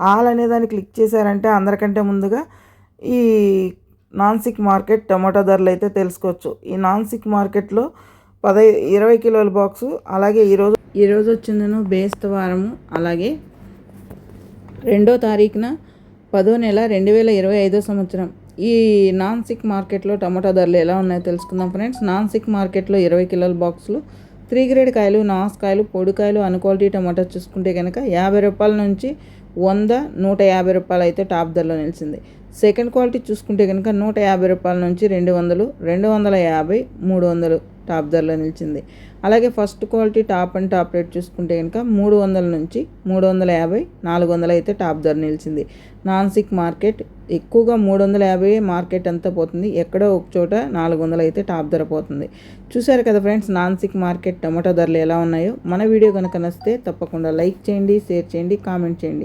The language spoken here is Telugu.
ఆల్ అనే దాన్ని క్లిక్ చేశారంటే అందరికంటే ముందుగా ఈ నాన్సిక్ మార్కెట్ టమాటో ధరలు అయితే తెలుసుకోవచ్చు. ఈ నాన్సిక్ మార్కెట్లో పదై ఇరవై కిలోల బాక్సు అలాగే ఈరోజు ఈరోజు వచ్చిందను బేస్తవారము అలాగే రెండో తారీఖున పదో నెల రెండు వేల ఇరవై ఐదో సంవత్సరం. ఈ నాన్సిక్ మార్కెట్లో టమాటా ధరలు ఎలా ఉన్నాయో తెలుసుకుందాం ఫ్రెండ్స్. నాన్సిక్ మార్కెట్లో ఇరవై కిలోల బాక్సులు త్రీ గ్రేడ్ కాయలు నాస్ కాయలు పొడికాయలు అన్ క్వాలిటీ టమాటా చూసుకుంటే కనుక యాభై రూపాయల నుంచి వంద నూట యాభై రూపాయలు అయితే టాప్ ధరలో నిలిచింది. సెకండ్ క్వాలిటీ చూసుకుంటే కనుక నూట యాభై రూపాయల నుంచి రెండు వందలు రెండు వందల యాభై మూడు వందలు టాప్ ధరలో నిలిచింది. అలాగే first quality top and top rate చూసుకుంటే కనుక మూడు వందల నుంచి మూడు వందల యాభై నాలుగు వందలు అయితే టాప్ ధర నిలిచింది. నాన్సిక్ మార్కెట్ ఎక్కువగా మూడు వందల యాభై మార్కెట్ అంతా పోతుంది. ఎక్కడో ఒక చోట నాలుగు వందలు అయితే టాప్ ధర పోతుంది. చూసారు కదా ఫ్రెండ్స్ నాన్సిక్ మార్కెట్ టమాటో ధరలు ఎలా ఉన్నాయో? మన వీడియో కనుక నచ్చితే తప్పకుండా లైక్ చేయండి షేర్ చేయండి కామెంట్ చేయండి.